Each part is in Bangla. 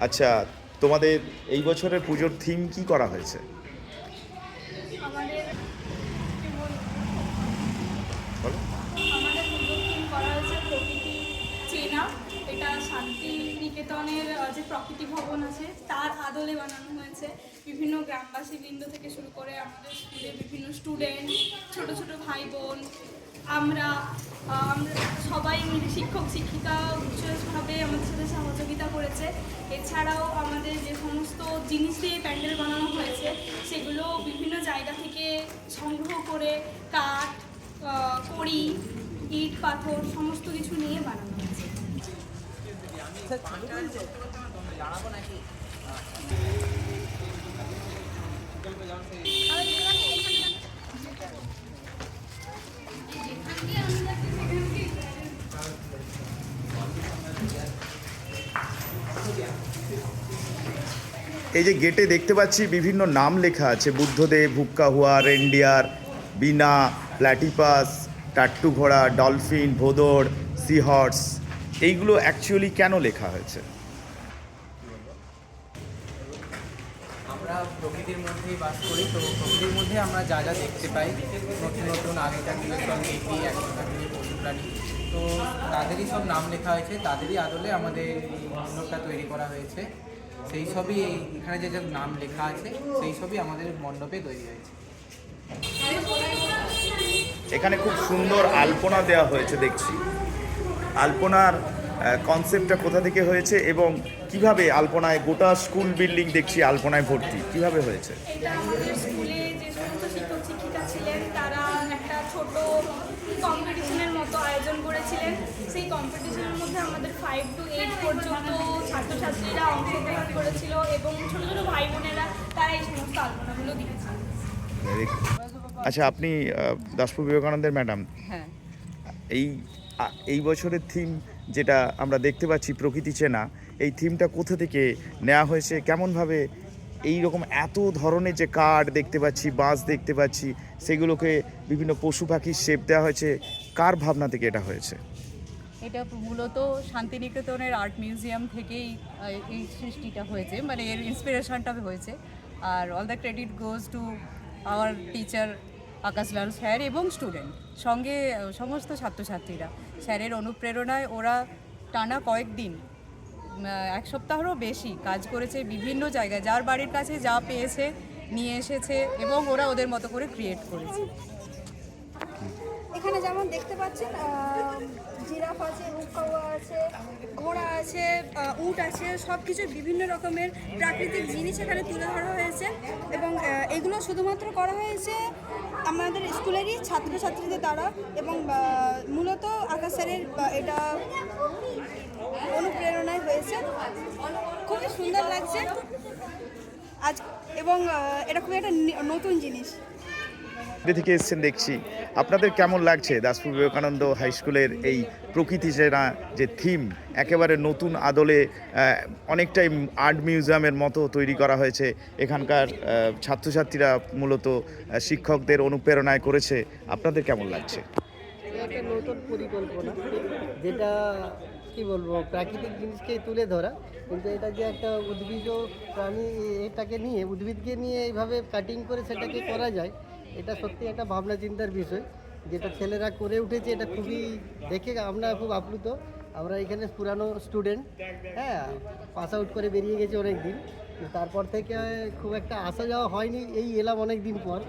আচ্ছা তোমাদের এই বছরের পুজোর থিম কি করা হয়েছে? নিকেতনের যে প্রকৃতি ভবন আছে তার আদলে বানানো হয়েছে। বিভিন্ন গ্রামবাসী বৃন্দ থেকে শুরু করে আমাদের স্কুলের বিভিন্ন স্টুডেন্ট ছোট ছোট ভাই বোন আমরা সবাই মিলে শিক্ষক, শিক্ষিকা বিশেষভাবে আমাদের সাথে সহযোগিতা করেছে। এছাড়াও আমাদের যে সমস্ত জিনিস দিয়ে প্যান্ডেল বানানো হয়েছে, সেগুলো বিভিন্ন জায়গা থেকে সংগ্রহ করে কাঠ কড়ি, ইট, পাথর সমস্ত কিছু নিয়ে বানানো হয়েছে। এই যে গেটে দেখতে পাচ্ছি বিভিন্ন নাম লেখা আছে। বুদ্ধদেব হুক্কা হুয়া, রেন্ডিয়ার বিনা প্ল্যাটিপাস, টাট্টু ঘোড়া, ডলফিন, ভোদর সি হর্স এইগুলো অ্যাকচুয়ালি কেন লেখা হয়েছে? আমরা প্রকৃতির মধ্যেই বাস করি, তো প্রকৃতির মধ্যে আমরা যা যা দেখতে পাই, নতুন নতুন আগেকার দিনের দিনের পশু প্রাণী। তো তাদেরই সব নাম লেখা হয়েছে, তাদেরই আদলে আমাদের এই মণ্ডপটা তৈরি করা হয়েছে। সেই সবই এখানে যে যে নাম লেখা আছে সেই সবই আমাদের মণ্ডপে তৈরি হয়েছে। এখানে খুব সুন্দর আলপনা দেওয়া হয়েছে দেখছি। আলপনার কনসেপ্টটা কোথা থেকে হয়েছে এবং কীভাবে আলপনায় গোটা স্কুল বিল্ডিং দেখছি আলপনায় ভর্তি কীভাবে হয়েছে? স্কুলে যে সমস্ত শিক্ষক শিক্ষিকা ছিলেন তারা একটা ছোট আয়োজন করেছিলেন সেই কম্পিটিশনের মধ্যে আমাদের ফাইভ টু এইট পর্যন্ত ছাত্রছাত্রীরা অংশগ্রহণ করেছিল এবং ছোটো ছোটো ভাই বোনেরা তারা এই সমস্ত আলোচনাগুলো দিয়েছিল আচ্ছা আপনি দাসপুর বিবেকানন্দের ম্যাডাম হ্যাঁ। এই এই বছরের থিম যেটা আমরা দেখতে পাচ্ছি প্রকৃতি চেনা এই থিমটা কোথা থেকে নেওয়া হয়েছে? কেমনভাবে এই রকম এত ধরনের যে কার্ড দেখতে পাচ্ছি বাঁশ দেখতে পাচ্ছি, সেগুলোকে বিভিন্ন পশু পাখির শেপ দেওয়া হয়েছে। কার ভাবনা থেকে এটা হয়েছে? এটা মূলত শান্তিনিকেতনের আর্ট মিউজিয়াম থেকেই এই সৃষ্টিটা হয়েছে মানে এর ইন্সপিরেশনটা হয়েছে। আর all the credit goes to our teacher Akashlal sir এবং স্টুডেন্ট সঙ্গে সমস্ত ছাত্রছাত্রীরা। স্যারের অনুপ্রেরণায় ওরা টানা কয়েকদিন এক সপ্তাহেরও বেশি কাজ করেছে বিভিন্ন জায়গায়। যার বাড়ির কাছে যা পেয়েছে, নিয়ে এসেছে এবং ওরা ওদের মতো করে ক্রিয়েট করেছে। এখানে যেমন দেখতে পাচ্ছেন জিরাফ আছে আছে, ঘোড়া আছে উট আছে সব কিছু বিভিন্ন রকমের প্রাকৃতিক জিনিস এখানে তুলে ধরা হয়েছে এবং এগুলো শুধুমাত্র করা হয়েছে আমাদের স্কুলেরই ছাত্রছাত্রীদের দ্বারা এবং মূলত আকাশ স্যারের এটা অনুপ্রেরণায় হয়েছে খুবই সুন্দর লাগছে। আজ এবং এটা খুবই একটা নতুন জিনিস। থেকে এসছেন দেখছি। আপনাদের কেমন লাগছে দাসপুর বিবেকানন্দ হাই স্কুলের এই প্রকৃতি চেনা যে থিম একেবারে নতুন আদলে অনেকটাই আর্ট মিউজিয়ামের মতো তৈরি করা হয়েছে। এখানকার ছাত্রছাত্রীরা মূলত শিক্ষকদের অনুপ্রেরণায় করেছে। আপনাদের কেমন লাগছে? একটা নতুন পরিকল্পনা যেটা কি বলব, প্রাকৃতিক জিনিসকে তুলে ধরা। কিন্তু এটা যে একটা উদ্ভিদ প্রাণী, এটাকে নিয়ে, উদ্ভিদকে নিয়ে এইভাবে কাটিং করে সেটাকে করা যায়, এটা সত্যি একটা ভাবনা চিন্তার বিষয়। যেটা ছেলেরা করে উঠেছে, এটা খুবই দেখে আমরা খুব আপ্লুত। আমরা এখানে পুরানো স্টুডেন্ট হ্যাঁ পাস আউট করে বেরিয়ে গেছি অনেক দিন তারপর থেকে খুব একটা আসা যাওয়া হয়নি, এই এলাম অনেক দিন পর।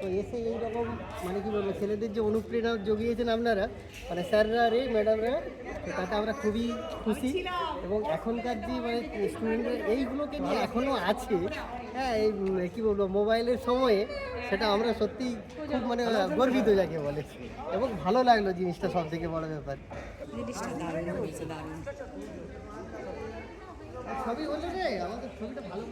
তো এসে এই রকম মানে কি বলব, ছেলেদের যে অনুপ্রেরণা জগিয়েছেন আপনারা মানে স্যাররা রে, ম্যাডামরা তাতে আমরা খুবই খুশি। এবং এখনকার যে মানে স্টুডেন্টরা এইগুলোকে নিয়ে এখনও আছে। হ্যাঁ এই কী কি বলব, মোবাইলের সময়ে সেটা আমরা সত্যি খুব মানে গর্বিত যাকে বলে। এবং ভালো লাগল জিনিসটা সব থেকে বড় ব্যাপার। ছবি হলে রে আমাদের ছবিটা ভালো